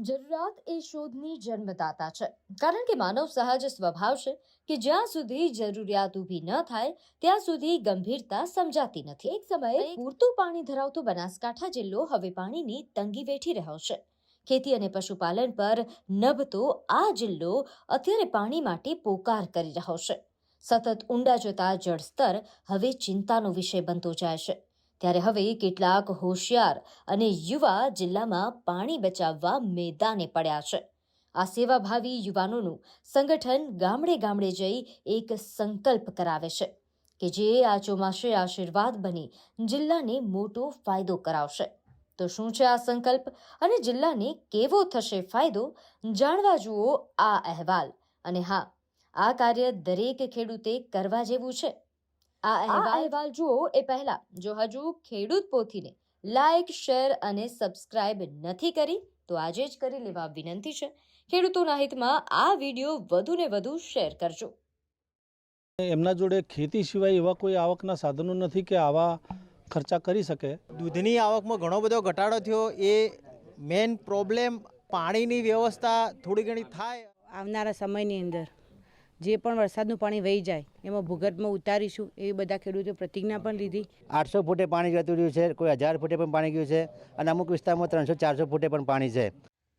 જરૂરિયાત એ શોધની જન્મદાતા છે. કારણ કે માનવ સહજ સ્વભાવ છે કે જ્યાં સુધી જરૂરિયાત ઊભી ન થાય, ત્યાં સુધી ગંભીરતા સમજાતી નથી. એક સમયે પૂરતું પાણી ધરાવતો બનાસકાંઠા જિલ્લો હવે પાણીની તંગી વેઠી રહ્યો છે. ખેતી અને પશુપાલન પર નભતો આ જિલ્લો અત્યારે પાણી માટે પોકાર કરી રહ્યો છે. સતત ઊંડા જતા જળસ્તર હવે ચિંતાનો વિષય બનતો જાય છે. ત્યારે હવે કેટલાક હોશિયાર અને યુવા જિલ્લામાં પાણી બચાવવા મેદાને પડ્યા છે. આ સેવાભાવી યુવાનોનું સંગઠન ગામડે ગામડે જઈ એક સંકલ્પ કરાવે છે કે જે આ ચોમાસે આશીર્વાદ બની જિલ્લાને મોટો ફાયદો કરાવશે. તો શું છે આ સંકલ્પ અને જિલ્લાને કેવો થશે ફાયદો? જાણવા જુઓ આ અહેવાલ. અને હા, આ કાર્ય દરેક ખેડૂતે કરવા જેવું છે. આ અહેવાલ જુઓ એ પહેલા જો હજુ ખેડૂત પોથીને લાઈક શેર અને સબસ્ક્રાઇબ નથી કરી તો આજે જ કરી લેવા વિનંતી છે. ખેડૂતોના હિતમાં આ વીડિયો વધુ ને વધુ શેર કરજો. એમના જોડે ખેતી સિવાય એવા કોઈ આવકના સાધનો નથી કે આવા ખર્ચા કરી શકે? દૂધની આવકમાં ઘણો બધો ઘટાડો થયો. એ મેઇન પ્રોબ્લેમ પાણીની વ્યવસ્થા થોડી ઘણી થાય. આવનારા સમયની અંદર. જે પણ વરસાદનું પાણી વહી જાય એમાં ભૂગર્ભમાં ઉતારીશું એવી બધા ખેડૂતો પ્રતિજ્ઞા પણ લીધી. આઠસો ફૂટે પાણી જતું રહ્યું છે કોઈ હજાર ફૂટે પણ પાણી ગયું છે અને અમુક વિસ્તારમાં ત્રણસો ચારસો ફૂટે પણ પાણી છે.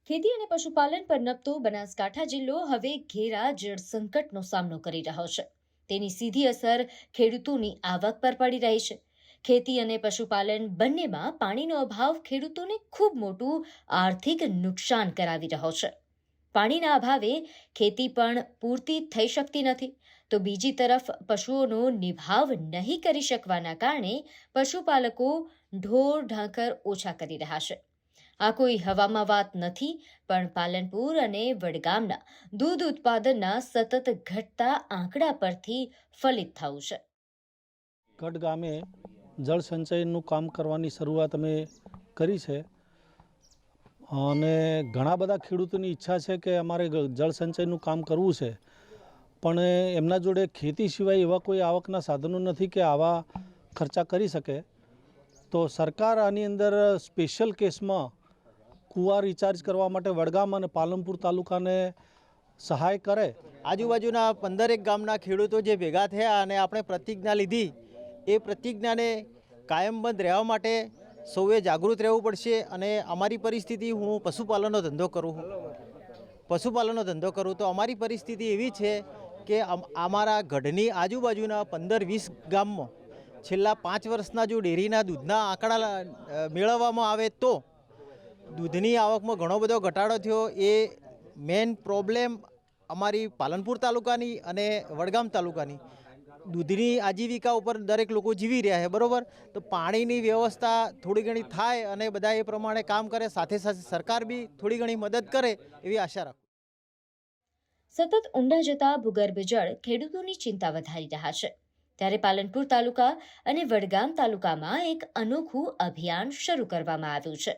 ખેતી અને પશુપાલન પર નપતો બનાસકાંઠા જિલ્લો હવે ઘેરા જળ સંકટનો સામનો કરી રહ્યો છે. તેની સીધી અસર ખેડૂતોની આવક પર પડી રહી છે. ખેતી અને પશુપાલન બંનેમાં પાણીનો અભાવ ખેડૂતોને ખૂબ મોટું આર્થિક નુકસાન કરાવી રહ્યો છે. પાણીના અભાવે ખેતી પણ પૂરતી થઈ શકતી નથી. તો બીજી તરફ પશુઓનો નિભાવ નહીં કરી શકવાના કારણે પશુપાલકો ઢોર ઢાંકર ઓછા કરી રહ્યા છે. આ કોઈ હવામાં વાત નથી, પણ પાલનપુર અને વડગામના દૂધ ઉત્પાદનના સતત ઘટતા આંકડા પરથી ફલિત થવું છે. ગઢ જળ સંચયનું કામ કરવાની શરૂઆત અમે કરી છે. અને ઘણા બધા ખેડૂતોની ઈચ્છા છે કે અમારે જળસંચયનું જળ સંચયનું કામ કરવું છે. પણ એમના જોડે ખેતી સિવાય એવા કોઈ આવકના સાધનો નથી કે આવા ખર્ચા કરી શકે. તો સરકાર આની અંદર સ્પેશિયલ કેસમાં કૂવા રિચાર્જ કરવા માટે વડગામ અને પાલનપુર તાલુકાને સહાય કરે. આજુબાજુના પંદરેક ગામના ખેડૂતો જે ભેગા થયા અને આપણે પ્રતિજ્ઞા લીધી, એ પ્રતિજ્ઞાને કાયમબંધ રહેવા માટે સૌએ જાગૃત રહેવું પડશે અને અમારી પરિસ્થિતિ હું પશુપાલનનો ધંધો કરું પશુપાલનનો ધંધો કરું તો અમારી પરિસ્થિતિ એવી છે કે અમારા ગઢની આજુબાજુના પંદર વીસ ગામમાં છેલ્લા પાંચ વર્ષના જો ડેરીના દૂધના આંકડા મેળવવામાં આવે તો દૂધની આવકમાં ઘણો બધો ઘટાડો થયો. એ મેન પ્રોબ્લેમ અમારી પાલનપુર તાલુકાની અને વડગામ તાલુકાની. દૂધની આજીવિકા ઉપર દરેક લોકો જીવી રહ્યા છે, બરાબર? તો પાણીની વ્યવસ્થા થોડી ઘણી થાય અને બધા એ પ્રમાણે કામ કરે, સાથે સાથે સરકાર બી થોડી ઘણી મદદ કરે એવી આશા રાખું. સતત ઊંડા જતા ભૂગર્ભ જળ ખેડૂતોની ચિંતા વધારી રહ્યા છે. ત્યારે પાલનપુર તાલુકા અને વડગામ તાલુકામાં એક અનોખું અભિયાન શરૂ કરવામાં આવ્યું છે,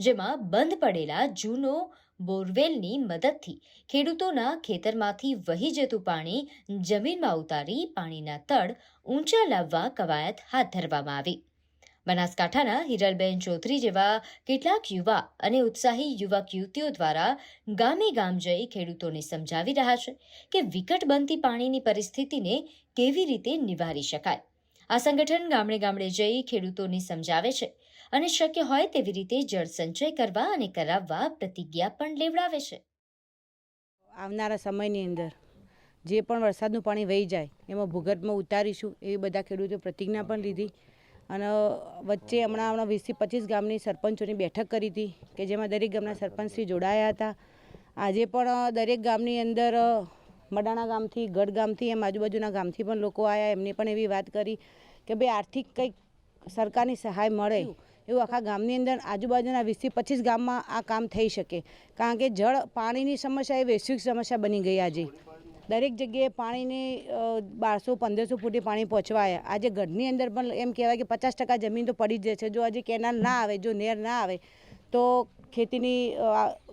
જેમાં બંધ પડેલા જૂનો બોરવેલની મદદથી ખેડૂતોના ખેતરમાંથી વહી જતું પાણી જમીનમાં ઉતારી પાણીના તળ ઊંચા લાવવા કવાયત હાથ ધરવામાં આવી. બનાસકાંઠાના હિરલબેન ચૌધરી જેવા કેટલાક યુવા અને ઉત્સાહી યુવક યુવતીઓ દ્વારા ગામે ગામ જઈ ખેડૂતોને સમજાવી રહ્યા છે કે વિકટ બનતી પાણીની પરિસ્થિતિને કેવી રીતે નિવારી શકાય. આ સંગઠન ગામડે ગામડે જઈ ખેડૂતોને સમજાવે છે અને શક્ય હોય તેવી રીતે જળ સંચય કરવા અને કરાવવા પ્રતિજ્ઞા પણ લેવડાવે છે. આવનારા સમયની અંદર જે પણ વરસાદનું પાણી વહી જાય, એમાં ભૂગર્ભમાં ઉતારીશું એવી બધા ખેડૂતો પ્રતિજ્ઞા પણ લીધી અને વચ્ચે હમણાં હમણાં વીસથી પચીસ ગામની સરપંચોની બેઠક કરી હતી કે જેમાં દરેક ગામના સરપંચશ્રી જોડાયા હતા. આજે પણ દરેક ગામની અંદર મડાણા ગામથી, ગઢ ગામથી, એમ આજુબાજુના ગામથી પણ લોકો આવ્યા એમને પણ એવી વાત કરી કે ભાઈ આર્થિક કંઈક સરકારની સહાય મળે. એવું આખા ગામની અંદર આજુબાજુના વીસથી પચીસ ગામમાં આ કામ થઈ શકે. કારણ કે જળ પાણીની સમસ્યા એ વૈશ્વિક સમસ્યા બની ગઈ આજે. દરેક જગ્યાએ પાણીની બારસો, પંદરસો ફૂટે પાણી પહોંચવાયા આજે ઘરની અંદર પણ એમ કહેવાય કે પચાસ ટકા જમીન તો પડી જ જશે. જો આજે કેનાલ ના આવે, જો નેર ના આવે, તો ખેતીની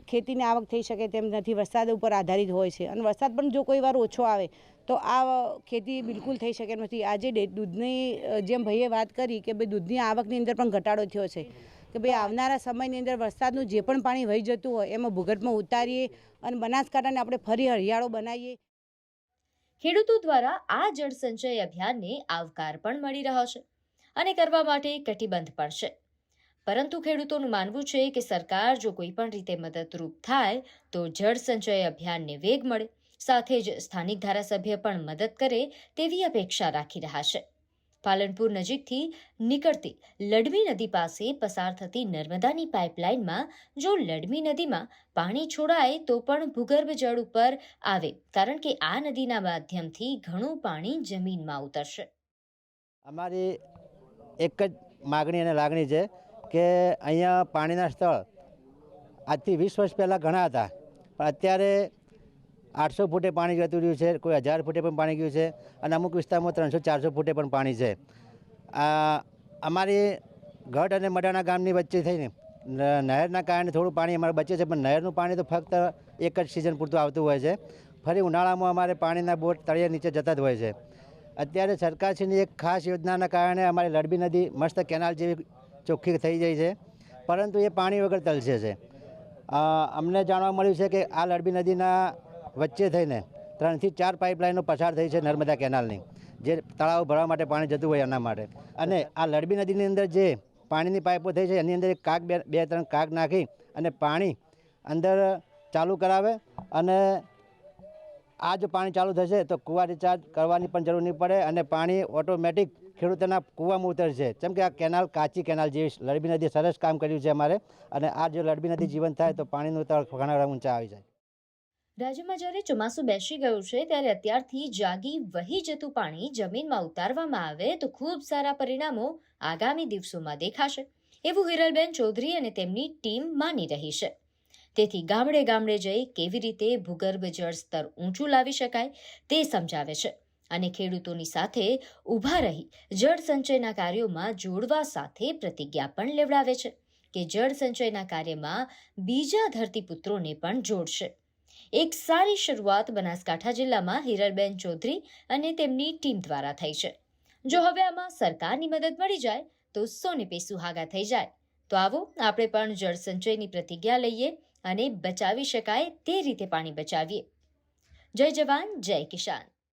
ખેતીની આવક થઈ શકે તેમ નથી. વરસાદ ઉપર આધારિત હોય છે. અને વરસાદ પણ જો કોઈ વાર ઓછો આવે, તો આ ખેતી બિલકુલ થઈ શકે નથી. આજે દૂધની જેમ ભાઈએ વાત કરી કે ભાઈ દૂધની આવકની અંદર પણ ઘટાડો થયો છે, કે ભાઈ આવનારા સમયની અંદર વરસાદનું જે પણ પાણી વહી જતું હોય, એમાં ભૂગર્ભમાં ઉતારીએ અને બનાસકાંઠાને આપણે ફરી હરિયાળો બનાવીએ. ખેડૂતો દ્વારા આ જળ સંચય અભિયાનને આવકાર પણ મળી રહ્યો છે અને કરવા માટે કટિબદ્ધ પણ છે. પરંતુ ખેડૂતોનું માનવું છે કે સરકાર જો કોઈ પણ રીતે મદદરૂપ થાય, તો જળ સંચય અભિયાનને વેગ મળે. સાથે જ સ્થાનિક ધારાસભ્ય પણ મદદ કરે તેવી અપેક્ષા રાખી રહ્યા છે. પાલનપુર નજીકથી નીકળતી લડમી નદી પાસે પસાર થતી નર્મદાની પાઇપલાઇનમાં જો લડમી નદીમાં પાણી છોડાય, તો પણ ભૂગર્ભ જળ ઉપર આવે, કારણ કે આ નદીના માધ્યમથી ઘણું પાણી જમીનમાં ઉતરશે. અમારી એક જ માગણી અને લાગણી છે કે અહીંયા પાણીના સ્થળ આજથી વીસ વર્ષ પહેલાં ઘણા હતા. પણ અત્યારે આઠસો ફૂટે પાણી જતું રહ્યું છે, કોઈ હજાર ફૂટે પણ પાણી ગયું છે અને અમુક વિસ્તારમાં ત્રણસો, ચારસો ફૂટે પણ પાણી છે. અમારી ગઢ અને મડાણા ગામની વચ્ચે થઈને નહેરના કારણે થોડું પાણી અમારે બચે છે, પણ નહેરનું પાણી તો ફક્ત એક જ સિઝન પૂરતું આવતું હોય છે. ફરી ઉનાળામાં અમારે પાણીના બોટ તળિયા નીચે જતા જ હોય છે. અત્યારે સરકારશ્રીની એક ખાસ યોજનાના કારણે અમારી લડબી નદી મસ્ત કેનાલ જેવી ચોખ્ખી થઈ જાય છે, પરંતુ એ પાણી વગર તલસે છે. અમને જાણવા મળ્યું છે કે આ લડબી નદીના વચ્ચે થઈને ત્રણથી ચાર પાઇપલાઇનો પસાર થઈ છે નર્મદા કેનાલની, જે તળાવ ભરવા માટે પાણી જતું હોય એના માટે. અને આ લડબી નદીની અંદર જે પાણીની પાઇપો થઈ છે, એની અંદર એક કાગ બે બે, ત્રણ કાગ નાખી અને પાણી અંદર ચાલુ કરાવે અને આ જો પાણી ચાલુ થશે તો કૂવા રિચાર્જ કરવાની પણ જરૂર નહીં પડે અને પાણી ઓટોમેટિક ખેડૂતોના કૂવામાં ઉતરશે જેમ કે આ કેનાલ, કાચી કેનાલ જેવી લડબી નદી સરસ કામ કર્યું છે અમારે. અને આ જો લડબી નદી જીવન થાય તો પાણીનું તળ ઘણા ઊંચા આવી જાય. રાજ્યમાં જ્યારે ચોમાસું બેસી ગયું છે, ત્યારે અત્યારથી જાગી વહી જતું પાણી જમીનમાં ઉતારવામાં આવે તો ખૂબ સારા પરિણામો આગામી દિવસોમાં દેખાશે. એવું હિરલબેન ચૌધરી અને તેમની ટીમ માની રહી છે. તેથી ગામડે ગામડે જઈ કેવી રીતે ભૂગર્ભ જળ સ્તર ઊંચું લાવી શકાય તે સમજાવે છે. અને ખેડૂતોની સાથે ઊભા રહી જળ સંચયના કાર્યોમાં જોડવા સાથે પ્રતિજ્ઞા પણ લેવડાવે છે કે જળ સંચયના કાર્યમાં બીજા ધરતીપુત્રોને પણ જોડશે. એક સારી શરૂઆત બનાસકાંઠા જિલ્લામાં હિરલબેન ચૌધરી અને તેમની ટીમ દ્વારા થઈ છે. જો હવે આમાં સરકારની મદદ મળી જાય, તો સોને પે સુહાગા થઈ જાય. તો આવો આપણે પણ જળ સંચયની પ્રતિજ્ઞા લઈએ અને બચાવી શકાય તે રીતે પાણી બચાવીએ. જય જવાન, જય કિસાન.